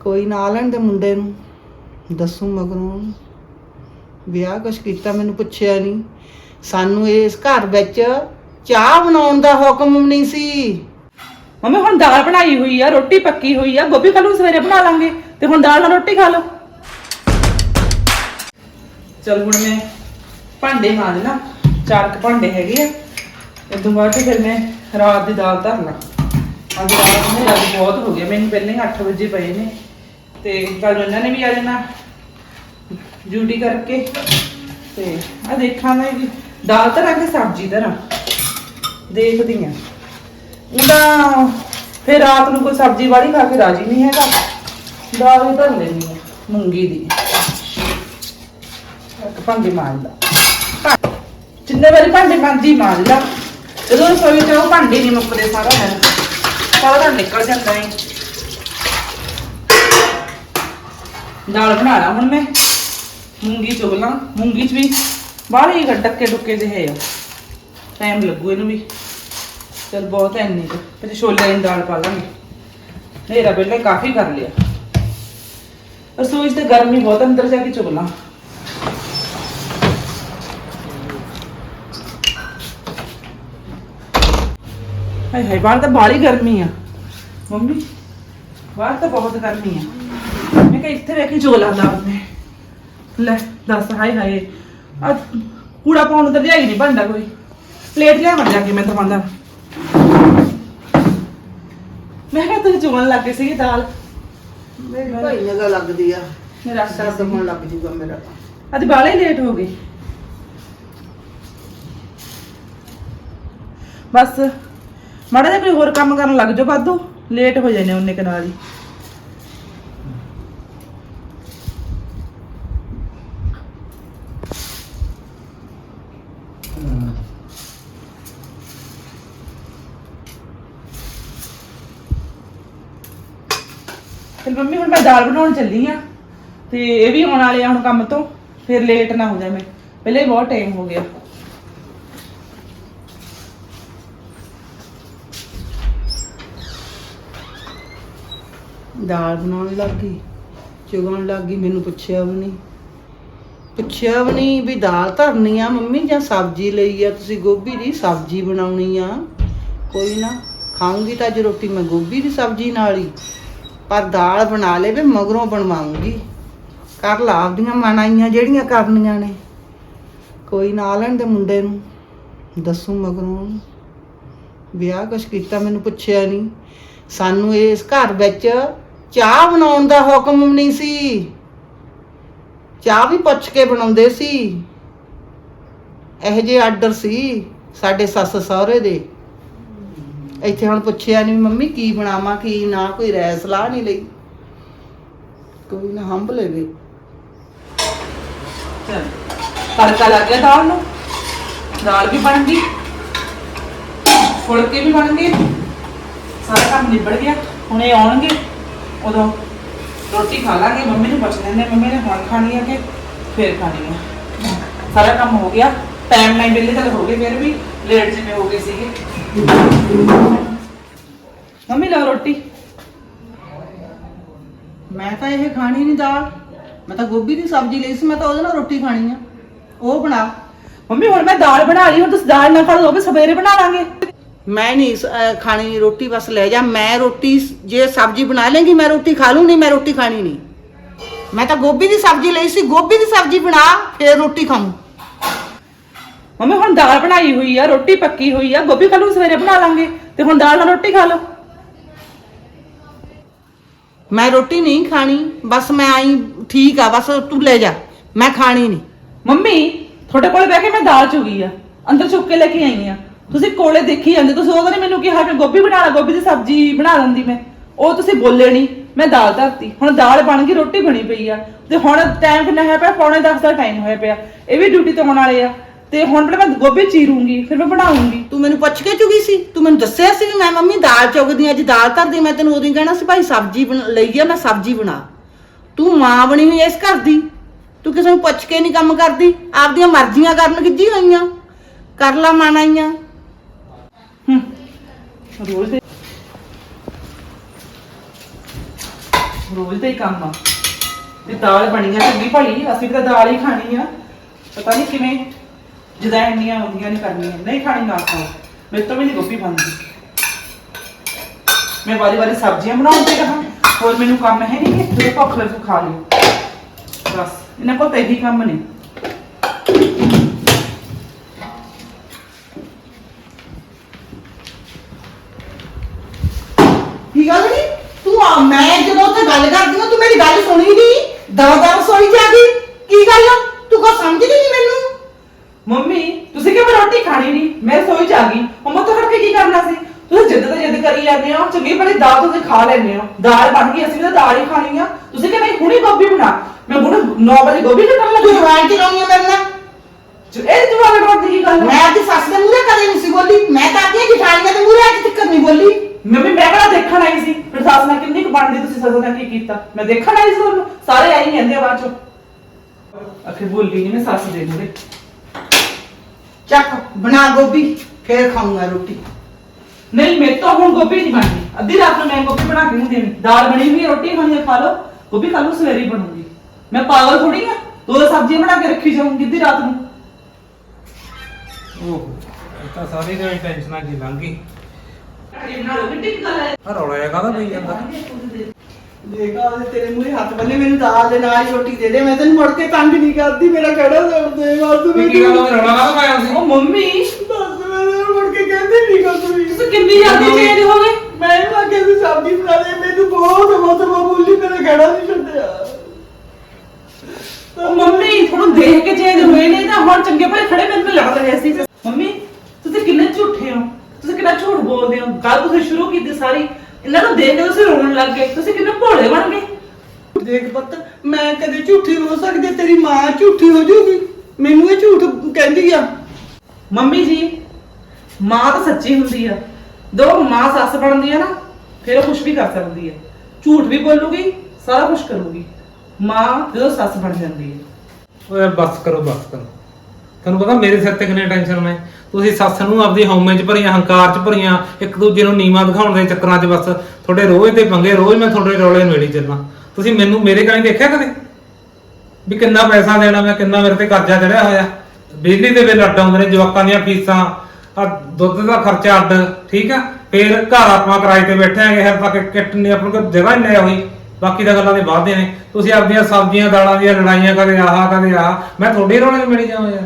ਕੋਈ ਨਾ ਲੈਣ ਦੇ ਮੁੰਡੇ ਨੂੰ। ਦੱਸੂ ਮਗਰੋਂ। ਵਿਆਹ ਕੁਛ ਕੀਤਾ, ਮੈਨੂੰ ਪੁੱਛਿਆ ਨਹੀਂ। ਸਾਨੂੰ ਇਸ ਘਰ ਵਿੱਚ ਚਾਹ ਬਣਾਉਣ ਦਾ ਹੁਕਮ ਨਹੀਂ ਸੀ। ਮੰਮੀ, ਹੁਣ ਦਾਲ ਬਣਾਈ ਹੋਈ ਆ, ਰੋਟੀ ਪੱਕੀ ਹੋਈ ਆ, ਗੋਭੀ ਕੱਲ ਨੂੰ ਸਵੇਰੇ ਬਣਾ ਲਾਂਗੇ ਤੇ ਹੁਣ ਦਾਲ ਨਾਲ ਰੋਟੀ ਖਾ ਲਓ। ਚਲ ਹੁਣ ਮੈਂ ਭਾਂਡੇ ਮਾਂਜ ਲਾਂ, ਚਾਰ ਕੁ ਭਾਂਡੇ ਹੈਗੇ ਆ। ਇਸ ਤੋਂ ਬਾਅਦ ਫਿਰ ਮੈਂ ਰਾਤ ਦੀ ਦਾਲ ਧਰ ਲਾਂ। ਅੱਜ ਰਾਤ ਨੂੰ ਅੱਜ ਬਹੁਤ ਹੋ ਗਿਆ, ਮੈਨੂੰ ਪਹਿਲਾਂ ਹੀ 8 ਵਜੇ ਪਏ ਨੇ। ਤੇ ਕੱਲ ਨੂੰ ਇਹਨਾਂ ਨੇ ਵੀ ਆ ਜਾਣਾ ਡਿਊਟੀ ਕਰਕੇ। ਤੇ ਆ ਦੇਖਾਂ ਮੈਂ ਵੀ, ਦਾਲ ਧਰਾਂ ਕਿ ਸਬਜ਼ੀ ਧਰਾਂ? ਦੇਖਦੀ ਆ। ਉਹਦਾ ਫਿਰ ਰਾਤ ਨੂੰ ਕੋਈ ਸਬਜ਼ੀ ਵਾਲੀ ਖਾ ਕੇ ਰਾਜੀ ਨਹੀਂ ਹੈਗਾ। ਦਾਲ ਹੀ ਧਰ ਲੈਣੀ ਆ, ਮੂੰਗੀ ਦੀ। ਇੱਕ ਭਾਂਡੇ ਮਾਂਜਦਾ ਜਿੰਨੇ ਵਾਰੀ ਭਾਂਡੇ ਮਾਂਜੀ, ਮਾਂਜ ਜਦੋਂ ਰਸੋਈ ਚ ਉਹ ਭਾਂਡੇ ਨਹੀਂ ਮੁੱਕਦੇ, ਸਾਰਾ ਦਿਨ ਸਾਰਾ ਨਿਕਲ ਜਾਂਦਾ ਹੈ ਦਾਲ ਬਣਾ ਲਾ ਹੁਣ ਮੈਂ। ਮੂੰਗੀ ਚੁਗਲਾਂ ਮੂੰਗੀ ਚ ਵੀ ਬਾਹਲੀ ਡੱਕੇ ਡੁੱਕੇ ਜਿਹੇ ਹੈ ਟਾਈਮ ਲੱਗੂ ਇਹਨੂੰ ਵੀ। ਚਲ ਬਹੁਤ ਹੈ ਇੰਨੀ ਕੁ। ਫਿਰ ਛੋਲੇ ਦੀ ਦਾਲ ਪਾ ਲਾਂਗੇ। ਹਨੇਰਾ ਪਹਿਲਾਂ ਹੀ ਕਾਫੀ ਕਰ ਲਿਆ। ਰਸੋਈ 'ਚ ਤੇ ਗਰਮੀ ਬਹੁਤ ਅੰਦਰ ਜਾ ਕੇ ਚੁਗਲਾਂ ਹਾਏ ਹਾਏ, ਬਾਹਰ ਤਾਂ ਬਾਹਲੀ ਗਰਮੀ ਆ। ਮੰਮੀ, ਬਾਹਰ ਤਾਂ ਬਹੁਤ ਗਰਮੀ ਆ। ਮੈਂ ਕਿਹਾ ਇੱਥੇ ਵੇਖ ਕੇ ਚੋਲਾ ਲਾ ਮੈਂ ਲੈ ਦੱਸ ਹਾਏ ਹਾਏ। ਆ ਕੂੜਾ ਪਾਉਣ ਨੂੰ ਤਾਂ ਲਿਆਈ ਨਹੀਂ ਬਣਦਾ ਕੋਈ। ਪਲੇਟ ਲਿਆ ਮਰ ਜਾ ਕੇ ਮੈਂ ਤਾਂ ਪਾਉਂਦਾ ਮੈਂ ਕਿਹਾ ਤੁਸੀਂ ਚੁਗਣ ਲੱਗ ਗਏ ਸੀਗੀ ਦਾਲ। ਮੇਰੀ ਭਾਈ ਨਗਾ ਲੱਗਦੀ ਆ। ਮੇਰਾ ਸਰਦ ਹੋਣ ਲੱਗ ਜੂਗਾ ਮੇਰਾ ਅੱਜ ਬਾਲੇ ਲੇਟ ਹੋ ਗਏ। ਬਸ ਮਾੜਾ ਜਿਹਾ ਕੋਈ ਹੋਰ ਕੰਮ ਕਰਨ ਲੱਗ ਜਾਓ ਵਾਧੂ। ਲੇਟ ਹੋ ਜਾਣੇ ਉਹਨੇ ਕੁ ਨਾਲ ਹੀ। ਤੇ ਮੰਮੀ, ਹੁਣ ਮੈਂ ਦਾਲ ਬਣਾਉਣ ਚੱਲੀ ਆ ਤੇ ਇਹ ਵੀ ਆਉਣ ਵਾਲੇ ਆ ਹੁਣ ਕੰਮ ਤੋਂ, ਫਿਰ ਲੇਟ ਨਾ ਹੋ ਜਾ ਮੈਂ। ਪਹਿਲੇ ਹੀ ਬਹੁਤ ਟਾਈਮ ਹੋ ਗਿਆ। ਦਾਲ ਬਣਾਉਣ ਲੱਗ ਗਈ, ਚੁਗਣ ਲੱਗ ਗਈ, ਮੈਨੂੰ ਪੁੱਛਿਆ ਵੀ ਨਹੀਂ। ਪੁੱਛਿਆ ਵੀ ਨਹੀਂ ਵੀ ਦਾਲ ਧਰਨੀ ਆ, ਮੰਮੀ ਜਾਂ ਸਬਜ਼ੀ ਲਈ ਆ? ਤੁਸੀਂ ਗੋਭੀ ਦੀ ਸਬਜ਼ੀ ਬਣਾਉਣੀ ਆ। ਕੋਈ ਨਾ, ਖਾਊਂਗੀ ਤਾਂ ਅੱਜ ਰੋਟੀ, ਮੈਂ ਗੋਭੀ ਦੀ ਸਬਜ਼ੀ ਨਾਲ ਹੀ। ਪਰ ਦਾਲ ਬਣਾ ਲੈ ਵੀ ਮਗਰੋਂ ਬਣਵਾਉਂਗੀ। ਕਰ ਲਾ ਆਪਦੀਆਂ ਮਨਾਈਆਂ ਜਿਹੜੀਆਂ ਕਰਨੀਆਂ ਨੇ। ਕੋਈ ਨਾ ਲੈਣ ਦੇ ਮੁੰਡੇ ਨੂੰ। ਦੱਸੂ ਮਗਰੋਂ ਵਿਆਹ ਕੁਛ ਕੀਤਾ, ਮੈਨੂੰ ਪੁੱਛਿਆ ਨਹੀਂ ਸਾਨੂੰ ਇਸ ਘਰ ਵਿੱਚ ਚਾਹ ਬਣਾਉਣ ਦਾ ਹੁਕਮ ਨਹੀਂ ਸੀ। ਚਾਹ ਵੀ ਪੁੱਛ ਕੇ ਬਣਾਉਂਦੇ ਸੀ। ਇਹ ਜਿਹੇ ਆਰਡਰ ਸੀ ਸਾਡੇ ਸੱਸ ਸਹੁਰੇ ਦੇ। ਇੱਥੇ ਹੁਣ ਪੁੱਛਿਆ ਨਹੀਂ ਮੰਮੀ ਕੀ ਬਣਾਵਾਂ, ਕੀ ਨਾ, ਕੋਈ ਰਾਏ ਸਲਾਹ ਨਹੀਂ ਲਈ। ਕੋਈ ਨਾ ਹੰਭ ਲਵੇ। ਚਲ, ਤੜਕਾ ਲੱਗ ਗਿਆ ਦਾਲ ਨੂੰ। ਦਾਲ ਵੀ ਬਣ ਗਈ। ਫੁਲਕੇ ਵੀ ਬਣ ਗਏ। ਸਾਰਾ ਕੰਮ ਨਿਬੜ ਗਿਆ। ਹੁਣੇ ਆਉਣਗੇ। ਉਦੋਂ ਰੋਟੀ ਖਾ ਲਾਂਗੇ, ਮੰਮੀ ਨੂੰ ਪੁੱਛ ਲੈਂਦੇ ਮੰਮੀ ਨੇ ਹੁਣ ਖਾਣੀ ਆ ਕਿ ਫੇਰ ਖਾਣੀ ਆ? ਸਾਰਾ ਕੰਮ ਹੋ ਗਿਆ। ਟਾਈਮ ਨਾਲ ਵੇਲੇ ਤੱਕ ਹੋ ਗਏ, ਫਿਰ ਵੀ ਲੇਟ ਜਿਵੇਂ ਹੋ ਗਏ ਸੀਗੇ। ਮੰਮੀ, ਲਓ ਰੋਟੀ। ਮੈਂ ਤਾਂ ਇਹ ਖਾਣੀ ਨਹੀਂ ਦਾਲ। ਮੈਂ ਤਾਂ ਗੋਭੀ ਦੀ ਸਬਜ਼ੀ ਲਈ ਸੀ, ਮੈਂ ਤਾਂ ਉਹਦੇ ਨਾਲ ਰੋਟੀ ਖਾਣੀ ਆ। ਉਹ ਬਣਾ। ਮੰਮੀ, ਹੁਣ ਮੈਂ ਦਾਲ ਬਣਾ ਲਈ, ਹੁਣ ਤੁਸੀਂ ਦਾਲ ਨਾ ਖਾ ਲਓਗੇ ਸਵੇਰੇ ਬਣਾ ਲਾਂਗੇ। ਮੈਂ ਨਹੀਂ ਖਾਣੀ ਰੋਟੀ ਬਸ ਲੈ ਜਾ ਮੈਂ ਰੋਟੀ ਜੇ ਸਬਜ਼ੀ ਬਣਾ ਲੇਂਗੀ ਮੈਂ ਰੋਟੀ ਖਾ ਲੂੰ ਨਹੀਂ ਮੈਂ ਰੋਟੀ ਖਾਣੀ ਨਹੀਂ। ਮੈਂ ਤਾਂ ਗੋਭੀ ਦੀ ਸਬਜ਼ੀ ਲਈ ਸੀ ਗੋਭੀ ਦੀ ਸਬਜ਼ੀ ਬਣਾ ਫੇਰ ਰੋਟੀ ਖਾਊਂ। ਮੰਮੀ ਹੁਣ ਦਾਲ ਬਣਾਈ ਹੋਈ ਆ ਰੋਟੀ ਪੱਕੀ ਹੋਈ ਆ ਗੋਭੀ ਕੱਲ ਨੂੰ ਸਵੇਰੇ ਬਣਾ ਲਾਂਗੇ ਤੇ ਹੁਣ ਦਾਲ ਨਾਲ ਰੋਟੀ ਖਾ ਲਓ। ਮੈਂ ਰੋਟੀ ਨਹੀਂ ਖਾਣੀ ਬਸ ਮੈਂ ਆਈ ਠੀਕ ਆ ਬਸ ਤੂੰ ਲੈ ਜਾ ਮੈਂ ਖਾਣੀ ਨਹੀਂ। ਮੰਮੀ ਤੁਹਾਡੇ ਕੋਲੇ ਬਹਿ ਕੇ ਮੈਂ ਦਾਲ ਚੁਗੀ ਆ ਅੰਦਰ ਚੁੱਕ ਕੇ ਲੈ ਕੇ ਆਈ ਆ। ਤੁਸੀਂ ਕੋਲੇ ਦੇਖੀ ਜਾਂਦੇ, ਤੁਸੀਂ ਉਹਦੇ ਨੇ ਮੈਨੂੰ ਕਿਹਾ ਕਿ ਗੋਭੀ ਬਣਾ ਲਾ, ਗੋਭੀ ਦੀ ਸਬਜ਼ੀ ਬਣਾ ਦਿੰਦੀ ਮੈਂ। ਉਹ ਤੁਸੀਂ ਬੋਲੇ ਨਹੀਂ ਮੈਂ ਦਾਲ ਧਰਤੀ। ਹੁਣ ਦਾਲ ਬਣ ਗਈ, ਰੋਟੀ ਬਣੀ ਪਈ ਆ। ਤੇ ਹੁਣ ਟਾਈਮ ਕਿੰਨਾ ਹੋਇਆ ਪਿਆ? ਪੌਣੇ 10 ਦਾ ਟਾਈਮ ਹੋਇਆ ਪਿਆ। ਇਹ ਵੀ ਡਿਊਟੀ ਤੇ ਆਉਣ ਵਾਲੇ ਆ। ਤੇ ਹੁਣ ਪਹਿਲਾਂ ਮੈਂ ਗੋਭੀ ਚੀਰੂੰਗੀ, ਫਿਰ ਮੈਂ ਬਣਾਉਂਗੀ। ਤੂੰ ਮੈਨੂੰ ਪੁੱਛ ਕੇ ਚੁਗੀ ਸੀ? ਤੂੰ ਮੈਨੂੰ ਦੱਸਿਆ ਸੀ ਵੀ ਮੈਂ ਮੰਮੀ ਦਾਲ ਚੁਗਦੀ ਅੱਜ ਦਾਲ ਧਰਦੀ ਮੈਂ ਤੈਨੂੰ ਉਦੋਂ ਹੀ ਕਹਿਣਾ ਸੀ, ਭਾਈ ਸਬਜ਼ੀ ਬਣ- ਲਈ ਆ, ਮੈਂ ਸਬਜ਼ੀ ਬਣਾ। ਤੂੰ ਮਾਂ ਬਣੀ ਹੋਈ ਐ ਇਸ ਘਰ ਦੀ। ਤੂੰ ਕਿਸੇ ਨੂੰ ਪੁੱਛ ਕੇ ਨਹੀਂ ਕੰਮ ਕਰਦੀ। ਆਪਦੀਆਂ ਮਰਜ਼ੀਆਂ ਕਰਨ ਗਿੱਜੀ ਹੋਈਆਂ? ਕਰ ਲਾ ਮਾਨਾਈਆਂ ਹੂੰ ਰੋਜ਼ ਦੇ ਰੋਜ਼ ਦਾ ਹੀ ਕੰਮ ਆ। ਤੇ ਦਾਲ ਬਣੀ ਆ ਚੰਗੀ ਭਲੀ, ਅਸੀਂ ਵੀ ਤਾਂ ਦਾਲ ਹੀ ਖਾਣੀ ਆ। ਪਤਾ ਨਹੀਂ ਕਿਵੇਂ ਜਦਾਂ ਇੰਨੀਆਂ ਆਉਂਦੀਆਂ ਨਹੀਂ ਕਰਨੀਆਂ। ਨਹੀਂ ਖਾਣੀ ਨਾ ਖਾਓ। ਮੇਰੇ ਤੋਂ ਵੀ ਨਹੀਂ ਗੋਭੀ ਬਣਦੀ। ਮੈਂ ਵਾਰੀ ਵਾਰੀ ਸਬਜ਼ੀਆਂ ਬਣਾਉਣ ਤੇ ਰਹਾਂ ਹੋਰ ਮੈਨੂੰ ਕੰਮ ਹੈ ਨਹੀਂ ਕਿ ਭੁੱਖ ਲੱਗੂ ਖਾ ਲਿਓ। ਬਸ। ਇਹਨਾਂ ਕੋਲ ਤਾਂ ਇਹੀ ਕੰਮ ਨੇ ਕੀ ਗੱਲ ਨਹੀਂ ਤੂੰ ਆ ਮੈਂ ਜਦੋਂ ਉੱਥੇ ਗੱਲ ਕਰਦੀ ਹਾਂ ਤੂੰ ਮੇਰੀ ਗੱਲ ਸੁਣੀ ਨਹੀਂ। ਦਵਾ ਦਵਾ ਸੋਈ ਜਾ ਗਈ ਕੀ ਗੱਲ? ਤੂੰ ਕੋ ਸਮਝਦੀ ਨਹੀਂ ਮੈਨੂੰ? ਮੰਮੀ ਤੁਸੀਂ ਕਿਉਂ ਰੋਟੀ ਖਾਣੀ ਨਹੀਂ? ਮੈਂ ਸੋਈ ਆ ਗਈ ਮੰਮਾ ਤੋਂ ਕਰਕੇ ਕੀ ਕਰਨਾ ਸੀ? ਤੁਸੀਂ ਜਿੱਦ ਤੇ ਜਿੱਦ ਕਰੀ ਜਾਂਦੇ ਹੋ ਚੰਗੀ ਭਲੀ ਦਾਲ ਤੁਸੀਂ ਖਾ ਲੈਂਦੇ ਹੋ। ਦਾਲ ਬਣ ਗਈ ਅਸੀਂ ਵੀ ਤਾਂ ਦਾਲ ਹੀ ਖਾਣੀ ਆ। ਤੁਸੀਂ ਕਿ ਨਹੀਂ ਹੁਣੀ ਗੋਭੀ ਬਣਾ। ਮੈਂ ਹੁਣ 9 ਵਜੇ ਗੋਭੀ ਕੱਟਣ ਤੂੰ ਲੱਗੀ ਜਵਾਨ ਕਿ ਲਾਉਣੀ ਆ ਮੇਰੇ ਨਾਲ? ਇਹ ਜਵਾਬ ਰੋਣ ਦੀ ਕੀ ਗੱਲ ਮੈਂ ਆਪਣੀ ਸੱਸ ਦੇ ਮੂਹਰੇ ਕਦੇ ਨਹੀਂ ਸੀ ਬੋਲੀ। ਮੈਂ ਤਾਂ ਆਪਣੀਆਂ ਜਠਾਣੀਆਂ ਦੇ ਮੂਹਰੇ ਅੱਜ ਤੱਕ ਨਹੀਂ ਬੋਲੀ। ਮੰਮੀ ਮੈਂ ਕਿਹੜਾ ਦੇਖਣ ਆਈ ਸੀ। ਫਿਰ ਸੱਸ ਨਾਲ ਕਿੰਨੀ ਕੁ ਬਣਦੀ ਤੁਸੀਂ ਸੱਸ ਨਾਲ ਕੀ ਕੀਤਾ? ਮੈਂ ਦੇਖਣ ਆਈ ਸੀ ਤੁਹਾਨੂੰ ਸਾਰੇ ਆਈ ਜਾਂਦੇ ਆ ਬਾਅਦ ਚੋਂ। ਅਖੇ ਬੋਲੀ ਨਹੀਂ ਮੈਂ ਸੱਸ ਦੇ ਮੂਹਰੇ। ਚੱਕ ਬਣਾ ਗੋਭੀ ਫੇਰ ਖਾਊਂਗਾ ਰੋਟੀ। ਨਹੀਂ ਮੇਰੇ ਤੋਂ ਹੁਣ ਗੋਭੀ ਨਹੀਂ ਬਣਦੀ। ਅੱਧੀ ਰਾਤ ਨੂੰ ਮੈਂ ਗੋਭੀ ਬਣਾ ਕੇ ਨਹੀਂ ਦੇਣੀ। ਦਾਲ ਬਣੀ ਹੋਈ ਹੈ ਰੋਟੀ ਖਾਣੀ ਹੈ ਖਾ ਲਓ। ਗੋਭੀ ਕੱਲ ਨੂੰ ਸਵੇਰੇ ਹੀ ਬਣੂਗੀ। ਮੈਂ ਪਾਗਲ ਥੋੜੀ ਆ ਦੋ ਸਬਜ਼ੀਆਂ ਬਣਾ ਕੇ ਰੱਖੀ ਜਾਊਂਗੀ ਅੱਧੀ ਰਾਤ ਨੂੰ। ਓਹ ਇਹ ਤਾਂ ਸਾਰੀ ਦਿਨ ਟੈਨਸ਼ਨਾਂ ਕੀ ਲੰਘ ਗਈ। ਆ ਰੌਲਾ ਜਿਹਾ ਕਾਹਦਾ ਪਈ ਜਾਂਦਾ? ਦੇਖਾ ਉਹਦੇ ਤੇਰੇ ਮੂਹਰੇ ਹੱਥ ਬੰਨੇ ਮੈਨੂੰ ਦਾਲ ਦੇ ਨਾਲ ਹੀ ਰੋਟੀ ਦੇ ਦੇ ਮੈਂ ਤੈਨੂੰ ਮੁੜ ਕੇ ਤੰਗ ਨਹੀਂ ਕਰਦੀ ਮੇਰਾ ਕਿਹੜਾ ਦਰਦ ਦੇ ਵੱਧ ਵੀ ਕੀ ਗੱਲ ਉਹ ਰੌਲਾ ਕਾਹਦਾ ਪਾਇਆ ਸੀ? ਉਹ ਮੰਮੀ ਦੱਸ ਮੈਨੂੰ ਮੁੜ ਕੇ ਕਹਿੰਦੇ ਨਹੀਂ ਕਰ ਤੂੰ ਤੁਸੀਂ ਕਿੰਨੀ ਜਲਦੀ ਚੇਂਜ ਹੋ ਗਏ ਮੈਂ ਨਾ ਕਿਸੇ ਸਬਜ਼ੀ ਬਣਾ ਦੇ ਮੈਨੂੰ ਬਹੁਤ ਬਹੁਤ ਬੋਲੀ ਮੇਰਾ ਕਿਹੜਾ ਨਹੀਂ ਛੱਡਿਆ। ਉਹ ਮੰਮੀ ਤੁਹਾਨੂੰ ਦੇਖ ਕੇ ਚੇਂਜ ਹੋਏ ਨੇ ਤਾਂ ਹੁਣ ਚੰਗੇ ਭਲੇ ਖੜੇ ਮੈਨੂੰ ਲੱਗ ਰਹੇ ਸੀ ਮੰਮੀ ਤੁਸੀਂ ਕਿੰਨੇ ਝੂਠੇ ਹੋ ਤੁਸੀਂ ਕਿੰਨਾ ਝੂਠ ਬੋਲਦੇ ਹੋ ਗੱਲ ਤੁਸੀਂ ਸ਼ੁਰੂ। ਇਹਨਾਂ ਨੂੰ ਦੇਖ ਕੇ ਤੁਸੀਂ ਰੋਣ ਲੱਗ ਗਏ। ਤੁਸੀਂ ਕਿੰਨੇ ਭੋਲੇ ਬਣ ਗਏ। ਦੇਖ ਪੁੱਤ ਮੈਂ ਕਦੇ ਝੂਠੀ ਹੋ ਸਕਦੀ ਤੇਰੀ ਮਾਂ ਝੂਠੀ ਹੋ ਜੂਗੀ ਮੈਨੂੰ ਇਹ ਝੂਠ ਕਹਿੰਦੀ ਆ। ਮੰਮੀ ਜੀ ਮਾਂ ਤਾਂ ਸੱਚੀ ਹੁੰਦੀ ਆ। ਦੋ ਮਾਂ ਸੱਸ ਬਣਦੀ ਆ ਨਾ ਫਿਰ ਉਹ ਕੁਝ ਵੀ ਕਰ ਸਕਦੀ ਆ। ਝੂਠ ਵੀ ਬੋਲੂਗੀ ਸਾਰਾ ਕੁਝ ਕਰੂਗੀ। ਮਾਂ ਜਦੋਂ ਸੱਸ ਬਣ ਜਾਂਦੀ ਹੈ ਓ ਯਾਰ ਬੱਸ ਕਰੋ ਬੱਸ ਕਰੋ। ਤੁਹਾਨੂੰ ਪਤਾ ਮੇਰੇ ਸਿਰ ਤੇ ਕਿੰਨੇ ਟੈਨਸ਼ਨ ਨੇ। ਤੁਸੀਂ ਸੱਸ ਨੂੰ ਆਪਦੀ ਹਉਮੈ 'ਚ ਭਰੀਆਂ, ਹੰਕਾਰ 'ਚ ਭਰੀਆਂ, ਇੱਕ ਦੂਜੇ ਨੂੰ ਨੀਵਾਂ ਦਿਖਾਉਣ ਦੇ ਚੱਕਰਾਂ 'ਚ ਬਸ ਤੁਹਾਡੇ ਰੋਜ਼ ਤੇ ਪੰਗੇ, ਰੋਜ਼ ਮੈਂ ਤੁਹਾਡੇ ਰੌਲੇ ਨੇੜੀ ਚੱਲਾਂ ਤੁਸੀਂ ਮੈਨੂੰ, ਮੇਰੇ ਕਾਹੀਂ ਦੇਖਿਆ ਕਦੇ? ਵੀ ਕਿੰਨਾ ਪੈਸਾ ਦੇਣਾ ਮੈਂ, ਕਿੰਨਾ ਮੇਰੇ ਤੇ ਕਰਜ਼ਾ ਚੜਿਆ ਹੋਇਆ। ਬਿਜਲੀ ਦੇ ਬਿੱਲ ਅੱਡ ਆਉਂਦੇ ਨੇ, ਜਵਾਕਾਂ ਦੀਆਂ ਫੀਸਾਂ, ਆ ਦੁੱਧ ਦਾ ਖਰਚਾ ਅੱਡ, ਠੀਕ ਆ? ਫਿਰ ਘਰ ਆਪਾਂ ਕਿਰਾਏ ਤੇ ਬੈਠੇ ਆਂਗੇ ਹਰ ਤੱਕ ਕਿੱਟ ਨੇ, ਆਪਣੇ ਕੋਲ ਜਗ੍ਹਾ ਨਹੀਂ ਲੈ ਹੋਈ। ਬਾਕੀ ਤਾਂ ਗੱਲਾਂ ਦੇ ਵਾਧੇ ਨੇ। ਤੁਸੀਂ ਆਪਦੀਆਂ ਸਬਜ਼ੀਆਂ, ਦਾਲਾਂ ਦੀਆਂ ਲੜਾਈਆਂ ਕਦੇ ਆਹ ਕਦੇ ਆਹ। ਮੈਂ ਤੁਹਾਡੇ ਰੌਲੇ 'ਚ ਮਿਲ ਜਾਵਾਂ ਯਾਰ।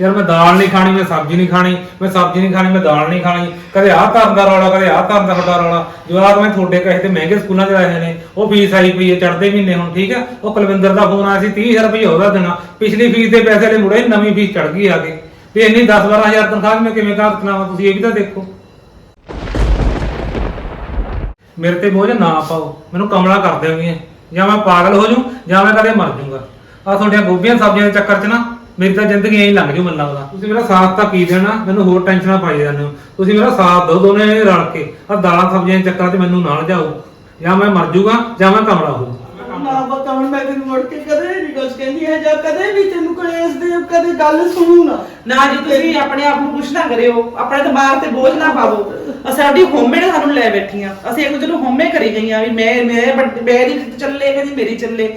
ਯਾਰ ਮੈਂ ਦਾਲ ਨਹੀਂ ਖਾਣੀ, ਮੈਂ ਸਬਜ਼ੀ ਨਹੀਂ ਖਾਣੀ, ਮੈਂ ਸਬਜ਼ੀ ਨਹੀਂ ਖਾਣੀ, ਮੈਂ ਦਾਲ ਨਹੀਂ ਖਾਣੀ। ਕਦੇ ਆਹ ਕਰਨ ਦਾ ਰੌਲਾ, ਕਦੇ ਆਹ ਕਰਨ ਦਾ ਵੱਡਾ ਰੌਲਾ। ਜਵਾਕ ਮੈਂ ਤੁਹਾਡੇ ਕਹੇ ਤੇ ਮਹਿੰਗੇ ਸਕੂਲਾਂ 'ਚ ਆਏ ਨੇ। ਉਹ ਫੀਸ ਆਈ ਪਈ ਹੈ ਚੜਦੇ ਮਹੀਨੇ ਹੁਣ, ਠੀਕ ਹੈ ਉਹ ਕੁਲਵਿੰਦਰ ਦਾ ਫੋਨ ਆਇਆ ਸੀ 30000 ਰੁਪਏ ਉਹਦਾ ਦੇਣਾ। ਪਿਛਲੀ ਫੀਸ ਦੇ ਪੈਸੇ ਲਈ ਮੁੜੇ, ਨਵੀਂ ਫੀਸ ਚੜ ਗਈ ਆ ਕੇ। ਵੀ ਇੰਨੀ 10 12000 ਤਨਖਾਹ ਮੈਂ ਕਿਵੇਂ ਕਾਹਤ ਕਰਾਵਾਂ ਤੁਸੀਂ ਇਹ ਵੀ ਤਾਂ ਦੇਖੋ। ਮੇਰੇ ਤੇ ਬੋਝ ਨਾ ਪਾਓ। ਮੈਨੂੰ ਕਮਲਾ ਕਰ ਦਿਓਗੇ ਜਾਂ ਮੈਂ ਪਾਗਲ ਹੋ ਜੂ ਜਾਂ ਮੈਂ ਕਦੇ ਮਰ ਜਾਊਂਗਾ। ਆ ਤੁਹਾਡੀਆਂ ਗੋਭੀਆਂ ਸਬਜ਼ੀਆਂ ਦੇ ਚੱਕਰ 'ਚ ਨਾ ਮੇਰੀ ਤਾਂ ਜ਼ਿੰਦਗੀ ਐਂ ਹੀ ਲੰਘ ਜੂ ਮੈਨੂੰ ਲੱਗਦਾ ਤੁਸੀਂ ਮੇਰਾ ਸਾਥ ਤਾਂ ਕੀ ਦੇਣਾ ਮੈਨੂੰ ਹੋਰ ਟੈਨਸ਼ਨਾਂ ਪਾਈ ਜਾਂਦੇ ਹੋ ਤੁਸੀਂ ਮੇਰਾ ਸਾਥ ਦਿਓ ਦੋਨੇ ਰਲ ਕੇ। ਆ ਦਾਲਾਂ ਸਬਜ਼ੀਆਂ ਦੇ ਚੱਕਰਾਂ 'ਚ ਮੈਨੂੰ ਨਾਲ ਜਾਓ ਜਾਂ ਮੈਂ ਮਰ ਜੂਗਾ ਜਾਂ ਮੈਂ ਕਮਲਾ ਹੋ ਨਾ ਬਤਾ ਹੁਣ ਮੈਂ ਤੈਨੂੰ ਮੁੜ ਕੇ ਕਦੇ ਨਹੀਂ ਕੁਝ ਕਹਿੰਦੀ ਹੈ ਜਾਂ ਕਦੇ ਵੀ ਤੈਨੂੰ ਕਲੇਸ਼ ਦੇ ਕਦੇ ਗੱਲ ਸੁਣੂ ਨਾ। ਨਾ ਜੀ ਤੁਸੀਂ ਆਪਣੇ ਆਪ ਨੂੰ ਕੁਛ ਨਾ ਕਰਿਓ। ਆਪਣੇ ਦਿਮਾਗ ਤੇ ਬੋਝ ਨਾ ਪਾਵੋ। ਅ ਸਾਡੀ ਹੋਮਮੇਡ ਸਾਨੂੰ ਲੈ ਬੈਠੀਆਂ। ਅਸੀਂ ਇੱਕ ਦੂਜੇ ਨੂੰ ਹੋਮੇ ਕਰੀ ਗਈਆਂ ਵੀ ਮੈਂ ਮੇਰੇ ਚੱਲੇ ਕਦੀ ਮੇਰੀ ਚੱਲੇ।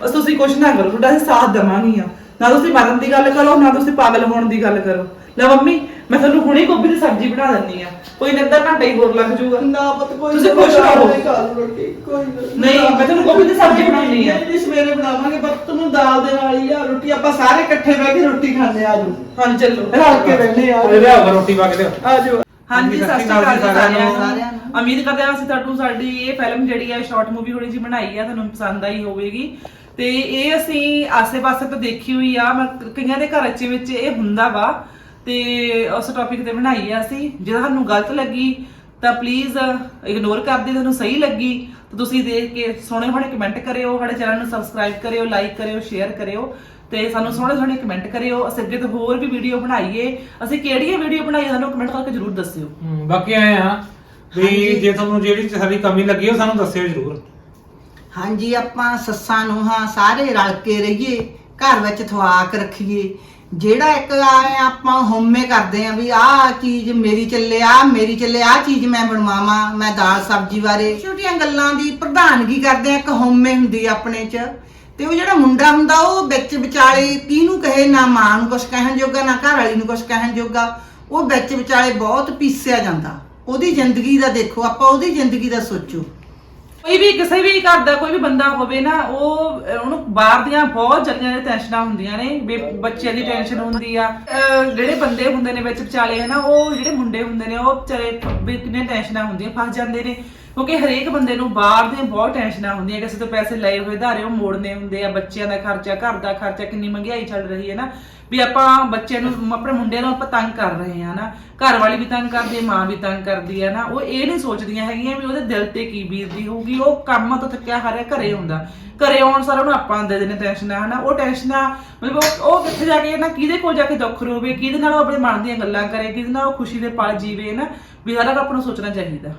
ਬਸ ਤੁਸੀਂ ਕੁਛ ਨਾ ਕਰੋ ਤੁਹਾਡਾ ਅਸੀਂ ਸਾਥ ਦੇਵਾਂਗੀਆਂ। ਨਾ ਤੁਸੀਂ ਮਰਨ ਦੀ ਗੱਲ ਕਰੋ ਨਾ ਤੁਸੀਂ ਪਾਗਲ ਹੋਣ ਦੀ ਗੱਲ ਕਰੋ ਲੈ ਮੰਮੀ ਮੈਂ ਤੁਹਾਨੂੰ ਹੁਣੇ ਗੋਭੀ ਦੀ ਸਬਜ਼ੀ ਬਣਾ ਦਿੰਨੀ ਆ ਕੋਈ ਨਾ ਅੱਧਾ ਘੰਟਾ ਹੀ ਹੋਰ ਲੱਗ ਜਾਊਗਾ ਨਾ ਪੁੱਤ ਕੋਈ ਤੁਸੀਂ ਖੁਸ਼ ਰਹੋ। ਕੋਈ ਗੱਲ ਰੋਟੀ ਕੋਈ ਨਾ। ਨਹੀਂ, ਮੈਂ ਤੈਨੂੰ ਗੋਭੀ ਦੀ ਸਬਜ਼ੀ ਬਣਾਉਣੀ ਆ। ਨਹੀਂ, ਨਹੀਂ, ਸਵੇਰੇ ਬਣਾਵਾਂਗੇ ਪਰ ਤੈਨੂੰ ਦਾਲ ਦੇ ਨਾਲ ਹੀ ਆ ਰੋਟੀ ਆਪਾਂ ਸਾਰੇ ਇਕੱਠੇ ਬਹਿ ਕੇ ਰੋਟੀ ਖਾਂਦੇ ਆ ਆਜੋ ਹਾਂਜੀ ਚੱਲੋ ਰਲ ਕੇ ਰਹਿੰਦੇ ਆ ਓਏ ਲਿਆਓ ਰੋਟੀ ਪਾ ਕੇ ਲਿਆਓ ਆਜੋ ਹਾਂਜੀ ਸਤਿ ਸ਼੍ਰੀ ਅਕਾਲ ਜੀ ਸਾਰਿਆਂ ਸਾਰਿਆਂ ਨੂੰ। ਸਾਰਿਆਂ ਨੂੰ ਨੂੰ। ਉਮੀਦ ਕਰਦੇ ਹਾਂ ਅਸੀਂ ਤੁਹਾਨੂੰ ਸਾਡੀ ਇਹ ਫਿਲਮ ਜਿਹੜੀ ਹੈ ਸ਼ਾਰਟ ਮੂਵੀ ਥੋੜੀ ਜਿਹੀ ਬਣਾਈ ਆ ਤੁਹਾਨੂੰ ਪਸੰਦ ਆਈ ਹੋਵੇਗੀ ਤੇ ਇਹ ਅਸੀਂ ਆਸੇ-ਪਾਸੇ ਤੋਂ ਦੇਖੀ ਹੋਈ ਆ ਮੈਂ ਕਈਆਂ ਦੇ ਘਰ ਚ ਵਿੱਚ ਇਹ ਹੁੰਦਾ ਵਾ ਤੇ ਉਸ ਟੌਪਿਕ ਤੇ ਬਣਾਈ ਆ ਅਸੀਂ। ਜੇ ਤੁਹਾਨੂੰ ਗਲਤ ਲੱਗੀ ਤਾਂ ਪਲੀਜ਼ ਇਗਨੋਰ ਕਰ ਦਿਓ ਤੁਹਾਨੂੰ ਸਹੀ ਲੱਗੀ ਤਾਂ ਤੁਸੀਂ ਦੇਖ ਕੇ ਸੋਹਣੇ ਸੋਹਣੇ ਕਮੈਂਟ ਕਰਿਓ ਸਾਡੇ ਚੈਨਲ ਨੂੰ ਸਬਸਕ੍ਰਾਈਬ ਕਰਿਓ ਲਾਈਕ ਕਰਿਓ ਸ਼ੇਅਰ ਕਰਿਓ ਤੇ ਸਾਨੂੰ ਸੋਹਣੇ ਸੋਹਣੇ ਕਮੈਂਟ ਕਰਿਓ। ਅਸੀਂ ਅੱਗੇ ਤੋਂ ਹੋਰ ਵੀ ਵੀਡੀਓ ਬਣਾਈਏ। ਅਸੀਂ ਕਿਹੜੀਆਂ ਵੀਡੀਓ ਬਣਾਈਏ ਸਾਨੂੰ ਕਮੈਂਟ ਕਰਕੇ ਜਰੂਰ ਦੱਸਿਓ। ਹਮ, ਬਾਕੀ ਆਏ ਆ ਵੀ ਜੇ ਤੁਹਾਨੂੰ ਜਿਹੜੀ ਸਾਡੀ ਕਮੀ ਲੱਗੀ ਉਹ ਸਾਨੂੰ ਦੱਸਿਓ ਜ਼ਰੂਰ। ਹਾਂਜੀ, ਆਪਾਂ ਸੱਸਾਂ ਨੂੰਹਾਂ ਸਾਰੇ ਰਲ ਕੇ ਰਹੀਏ, ਘਰ ਵਿੱਚ ਥਵਾਕ ਰੱਖੀਏ। ਜਿਹੜਾ ਇੱਕ ਆਏ ਆਪਾਂ ਹੋਮੇ ਕਰਦੇ ਆ ਵੀ ਆਹ ਚੀਜ਼ ਮੇਰੀ ਚੱਲੇ ਆ ਮੇਰੀ ਚੱਲੇ ਆ ਚੀਜ਼ ਮੈਂ ਬਣਵਾਵਾਂ, ਮੈਂ ਦਾਲ ਸਬਜ਼ੀ ਬਾਰੇ। ਛੋਟੀਆਂ ਗੱਲਾਂ ਦੀ ਪ੍ਰਧਾਨਗੀ ਕਰਦੇ ਆ, ਇੱਕ ਹੋਮੇ ਹੁੰਦੀ ਆ ਆਪਣੇ 'ਚ। ਤੇ ਉਹ ਜਿਹੜਾ ਮੁੰਡਾ ਹੁੰਦਾ, ਉਹ ਵਿੱਚ ਵਿਚਾਲੇ ਕਿਹਨੂੰ ਕਹੇ, ਨਾ ਮਾਂ ਨੂੰ ਕੁਝ ਕਹਿਣ ਜੋਗਾ, ਨਾ ਘਰ ਵਾਲੀ ਨੂੰ ਕੁਝ ਕਹਿਣ ਜੋਗਾ, ਉਹ ਵਿੱਚ ਵਿਚਾਲੇ ਬਹੁਤ ਪੀਸਿਆ ਜਾਂਦਾ। ਉਹਦੀ ਜ਼ਿੰਦਗੀ ਦਾ ਦੇਖੋ, ਆਪਾਂ ਉਹਦੀ ਜ਼ਿੰਦਗੀ ਦਾ ਸੋਚੋ। ਕੋਈ ਵੀ ਕਿਸੇ ਵੀ ਘਰ ਦਾ ਕੋਈ ਵੀ ਬੰਦਾ ਹੋਵੇ ਨਾ ਉਹ ਅਹ, ਉਹਨੂੰ ਬਾਹਰ ਦੀਆਂ ਬਹੁਤ ਜਲੀਆਂ ਨੇ ਟੈਨਸ਼ਨਾਂ ਹੁੰਦੀਆਂ ਨੇ ਵੀ ਬੱਚਿਆਂ ਦੀ ਟੈਨਸ਼ਨ ਹੁੰਦੀ ਆ। ਅਹ, ਜਿਹੜੇ ਬੰਦੇ ਹੁੰਦੇ ਨੇ ਵਿੱਚ ਵਿਚਾਲੇ ਹਨਾ ਉਹ ਜਿਹੜੇ ਮੁੰਡੇ ਹੁੰਦੇ ਨੇ ਉਹ ਵਿਚਾਰੇ ਵੀ ਕਿੰਨੇ ਟੈਨਸ਼ਨਾਂ ਹੁੰਦੀਆਂ ਫਸ ਜਾਂਦੇ ਨੇ। ਕਿਉਂਕਿ ਹਰੇਕ ਬੰਦੇ ਨੂੰ ਬਾਹਰ ਦੀਆਂ ਬਹੁਤ ਟੈਨਸ਼ਨਾਂ ਹੁੰਦੀਆਂ ਕਿਸੇ ਤੋਂ ਪੈਸੇ ਲਏ ਹੋਏ ਧਾਰੇ ਉਹ ਮੋੜਨੇ ਹੁੰਦੇ ਆ ਬੱਚਿਆਂ ਦਾ ਖਰਚਾ ਘਰ ਦਾ ਖਰਚਾ ਕਿੰਨੀ ਮਹਿੰਗਾਈ ਚੱਲ ਰਹੀ ਹੈ ਨਾ। ਵੀ ਆਪਾਂ ਬੱਚੇ ਨੂੰ, ਆਪਣੇ ਮੁੰਡੇ ਨੂੰ ਆਪਾਂ ਤੰਗ ਕਰ ਰਹੇ ਹਾਂ ਨਾ। ਘਰ ਵਾਲੀ ਵੀ ਤੰਗ ਕਰਦੀ ਹੈ ਮਾਂ ਵੀ ਤੰਗ ਕਰਦੀ ਹੈ ਨਾ। ਉਹ ਇਹ ਨਹੀਂ ਸੋਚਦੀਆਂ ਹੈਗੀਆਂ ਵੀ ਉਹਦੇ ਦਿਲ ਤੇ ਕੀ ਬੀਤਦੀ ਹੋਊਗੀ। ਉਹ ਕੰਮ ਤੋਂ ਥੱਕਿਆ ਹਾਰਿਆ ਘਰੇ ਹੁੰਦਾ। ਘਰੇ ਆਉਣ ਸਾਰ ਉਹਨੂੰ ਆਪਾਂ ਦੇ ਦੇਣੇ ਟੈਨਸ਼ਨਾਂ ਹਨਾ। ਉਹ ਟੈਨਸ਼ਨਾਂ ਮਤਲਬ ਉਹ- ਉਹ ਕਿੱਥੇ ਜਾ ਕੇ ਨਾ, ਕਿਹਦੇ ਕੋਲ ਜਾ ਕੇ ਦੁੱਖ ਰੋਵੇ, ਕਿਹਦੇ ਨਾਲ ਉਹ ਆਪਣੇ ਮਨ ਦੀਆਂ ਗੱਲਾਂ ਕਰੇ, ਕਿਹਦੇ ਨਾਲ ਉਹ ਖੁਸ਼ੀ ਦੇ ਪਲ ਜੀਵੇ ਨਾ। ਵੀ ਸਾਰਾ ਕੁਝ ਆਪਾਂ ਨੂੰ ਸੋਚਣਾ ਚਾਹੀਦਾ।